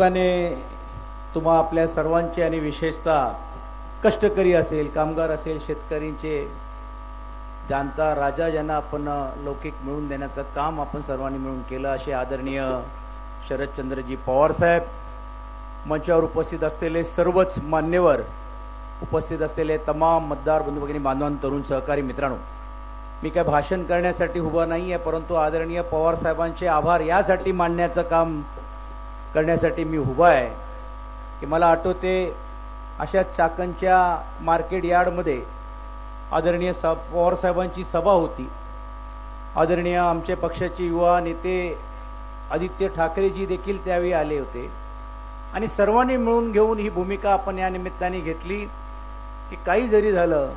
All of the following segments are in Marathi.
अर्थाने तुम्हा आपल्या सर्वांचे आणि विशेषतः कष्टकरी असेल कामगार असेल शेतकरींचे जाणता राजा ज्यांना आपण लौकिक मिळवून देण्याचं काम आपण सर्वांनी मिळून केलं असे आदरणीय शरदचंद्रजी पवार साहेब मंचावर उपस्थित असलेले सर्वच मान्यवर उपस्थित असलेले तमाम मतदार बंधू भगिनी बांधवान तरुण सहकारी मित्रांनो मी काय भाषण करण्यासाठी उभा नाही आहे परंतु आदरणीय पवार साहेबांचे आभार यासाठी मांडण्याचं काम करण्यासाठी मी उभा आहे. की मला आठवते अशा चाकणच्या मार्केट यार्डमध्ये आदरणीय सा पवारसाहेबांची सभा होती. आदरणीय आमच्या पक्षाचे युवा नेते आदित्य ठाकरेजी देखील त्यावेळी आले होते. आणि सर्वांनी मिळून घेऊन ही भूमिका आपण या निमित्ताने घेतली की काही जरी झालं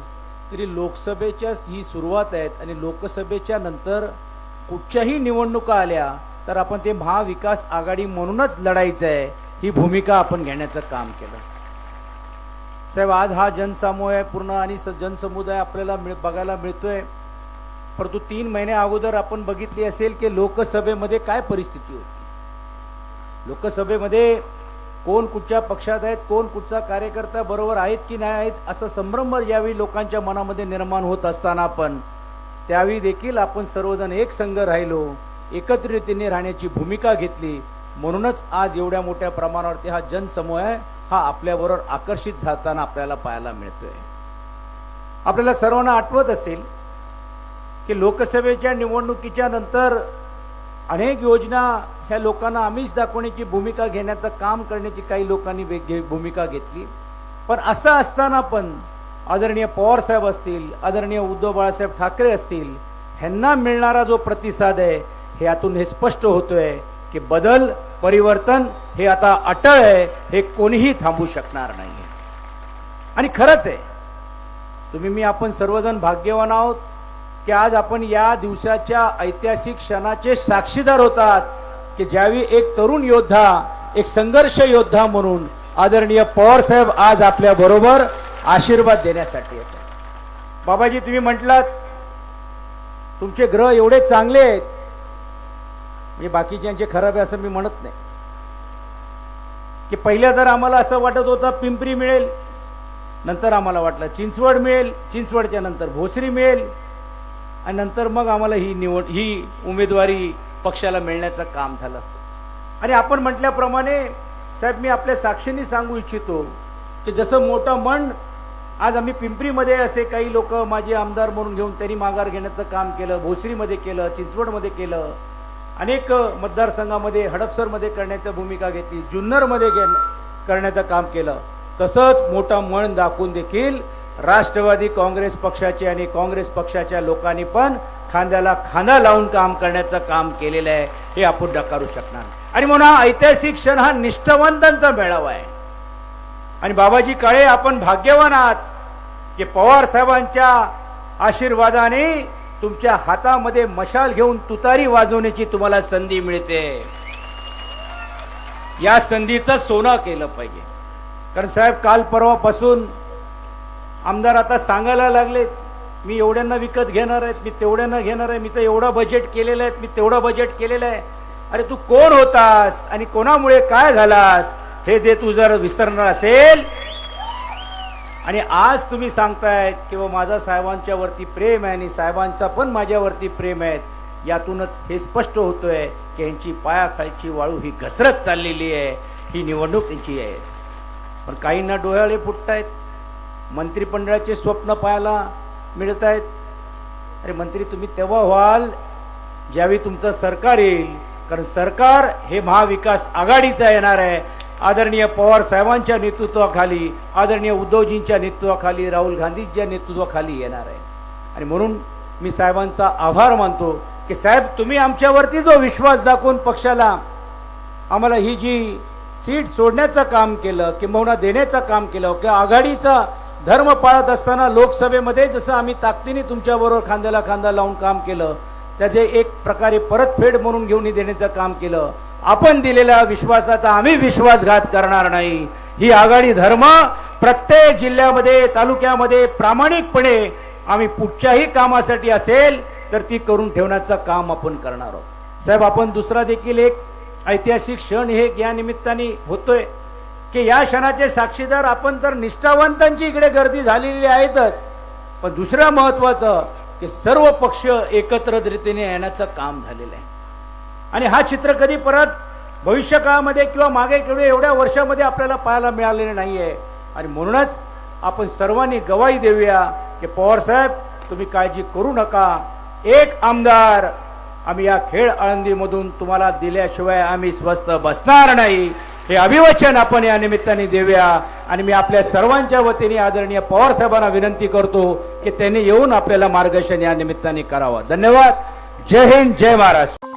तरी लोकसभेच्याच ही सुरुवात आहेत आणि लोकसभेच्या नंतर कुठच्याही निवडणुका आल्या तर आपण ते महाविकास आघाडी म्हणूनच लढायचं आहे ही भूमिका आपण घेण्याचं काम केलं. साहेब आज हा जनसमूह आहे पूर्ण आणि स जनसमुदाय आपल्याला मिळ बघायला मिळतोय. परंतु तीन महिन्या अगोदर आपण बघितली असेल की लोकसभेमध्ये काय परिस्थिती होती. लोकसभेमध्ये कोण कुठच्या पक्षात आहेत कोण कुठचा कार्यकर्ता बरोबर आहेत की नाही आहेत असं संभ्रम यावेळी लोकांच्या मनामध्ये निर्माण होत असताना पण त्यावेळी देखील आपण सर्वजण एक संघ राहिलो. एकत्रितीने राहण्याची भूमिका घेतली. म्हणूनच आज एवढ्या मोठ्या प्रमाणावरती हा जनसमूह आहे हा आपल्याबरोबर आकर्षित झाताना आपल्याला पाहायला मिळतोय. आपल्याला सर्वांना आठवत असेल की लोकसभेच्या निवडणुकीच्या नंतर अनेक योजना ह्या लोकांना आमिष दाखवण्याची भूमिका घेण्याचं काम करण्याची काही लोकांनी घे- भूमिका घेतली. पण असं असताना पण आदरणीय पवारसाहेब असतील आदरणीय उद्धव बाळासाहेब ठाकरे असतील ह्यांना मिळणारा जो प्रतिसाद आहे हे यातून हे स्पष्ट होतोय की बदल परिवर्तन हे आता अटळ आहे हे कोणीही थांबू शकणार नाही. आणि खरंच आहे तुम्ही मी आपण सर्वजण भाग्यवान आहोत की आज आपण या दिवसाच्या ऐतिहासिक क्षणाचे साक्षीदार होतात की ज्यावेळी एक तरुण योद्धा एक संघर्ष योद्धा म्हणून आदरणीय पवार साहेब आज आपल्या बरोबर आशीर्वाद देण्यासाठी येतात. बाबाजी तुम्ही म्हटलात तुमचे ग्रह एवढे चांगले आहेत म्हणजे बाकीच्यांचे खराब आहे असं मी म्हणत नाही. की पहिल्या तर आम्हाला असं वाटत होतं पिंपरी मिळेल नंतर आम्हाला वाटलं चिंचवड मिळेल चिंचवडच्या नंतर भोसरी मिळेल आणि नंतर मग आम्हाला ही निवड ही उमेदवारी पक्षाला मिळण्याचं काम झालं. आणि आपण म्हटल्याप्रमाणे साहेब मी आपल्या साक्षींनी सांगू इच्छितो की जसं मोठं मन आज आम्ही पिंपरीमध्ये असे काही लोक माझे आमदार म्हणून घेऊन त्यांनी माघार घेण्याचं काम केलं भोसरीमध्ये केलं चिंचवडमध्ये केलं अनेक मतदारसंघामध्ये हडपसरमध्ये करण्याची भूमिका घेतली जुन्नरमध्ये घे करण्याचं काम केलं. तसंच मोठा मन दाखवून देखील राष्ट्रवादी काँग्रेस पक्षाचे आणि काँग्रेस पक्षाच्या लोकांनी पण खांद्याला खांदा लावून काम करण्याचं काम केलेलं आहे हे आपण नकारू शकणार आणि म्हणून हा ऐतिहासिक क्षण हा निष्ठावंतांचा मेळावा आहे. आणि बाबाजी काळे आपण भाग्यवान आहात की पवार साहेबांच्या आशीर्वादाने तुमच्या हातामध्ये मशाल घेऊन तुतारी वाजवण्याची तुम्हाला संधी मिळते. या संधीचं सोनं केलं पाहिजे. कारण साहेब काल परवापासून आमदार आता सांगायला लागले मी एवढ्यांना विकत घेणार आहेत मी तेवढ्यांना घेणार आहे मी तर एवढं बजेट केलेलं आहे मी तेवढं बजेट केलेलं आहे. अरे तू कोण होतास आणि कोणामुळे काय झालास हे जे तू जर विसरणार असेल आणि आज तुम्ही सांगतायत किंवा माझा साहेबांच्या वरती प्रेम आहे आणि साहेबांचा पण माझ्यावरती प्रेम आहे. यातूनच हे स्पष्ट होतोय की यांची पायाखालची वाळू ही घसरत चाललेली आहे. ही निवडणूक त्यांची आहे. पण काहींना डोळ्याळे फुटतायत. मंत्रिमंडळाचे स्वप्न पाहायला मिळत आहेत अरे मंत्री तुम्ही तेव्हा व्हाल ज्यावेळी तुमचं सरकार येईल. कारण सरकार हे महाविकास आघाडीचं येणार आहे. आदरणीय पवार साहेबांच्या नेतृत्वाखाली आदरणीय उद्धवजींच्या नेतृत्वाखाली राहुल गांधींच्या नेतृत्वाखाली येणार आहे. आणि म्हणून मी साहेबांचा आभार मानतो की साहेब तुम्ही आमच्यावरती जो विश्वास दाखवून पक्षाला आम्हाला ही जी सीट सोडण्याचं काम केलं किंबहुना देण्याचं काम केलं किंवा आघाडीचा धर्म पाळत असताना लोकसभेमध्ये जसं आम्ही ताकदीने तुमच्याबरोबर खांद्याला खांदा लावून काम केलं त्याचे एक प्रकारे परतफेड म्हणून घेऊन देण्याचं काम केलं आपण दिलेल्या विश्वासाचा आम्ही विश्वासघात करणार नाही. ही आघाडी धर्म प्रत्येक जिल्ह्यामध्ये तालुक्यामध्ये प्रामाणिकपणे आम्ही पुढच्याही कामासाठी असेल तर ती करून ठेवण्याचं काम आपण करणार आहोत. साहेब आपण दुसरा देखील एक ऐतिहासिक क्षण हे या निमित्ताने होतोय की या क्षणाचे साक्षीदार आपण तर निष्ठावंतांची इकडे गर्दी झालेली आहेतच पण दुसरं महत्वाचं की सर्व पक्ष एकत्र रीतीने येण्याचं काम झालेलं आहे. आणि हा चित्र कधी परत भविष्य काळामध्ये किंवा मागे केवढे एवढ्या वर्षामध्ये आपल्याला पाहायला मिळालेलं नाही आहे आणि म्हणूनच आपण सर्वांनी गवाही देऊया की पवारसाहेब तुम्ही काळजी करू नका. एक आमदार आम्ही या खेळ आळंदीमधून तुम्हाला दिल्याशिवाय आम्ही स्वस्त बसणार नाही. हे अभिवचन आपण या निमित्ताने देऊया. आणि मी आपल्या सर्वांच्या वतीने आदरणीय पवारसाहेबांना विनंती करतो की त्यांनी येऊन आपल्याला मार्गदर्शन या निमित्ताने करावं. धन्यवाद. जय हिंद जय महाराष्ट्र.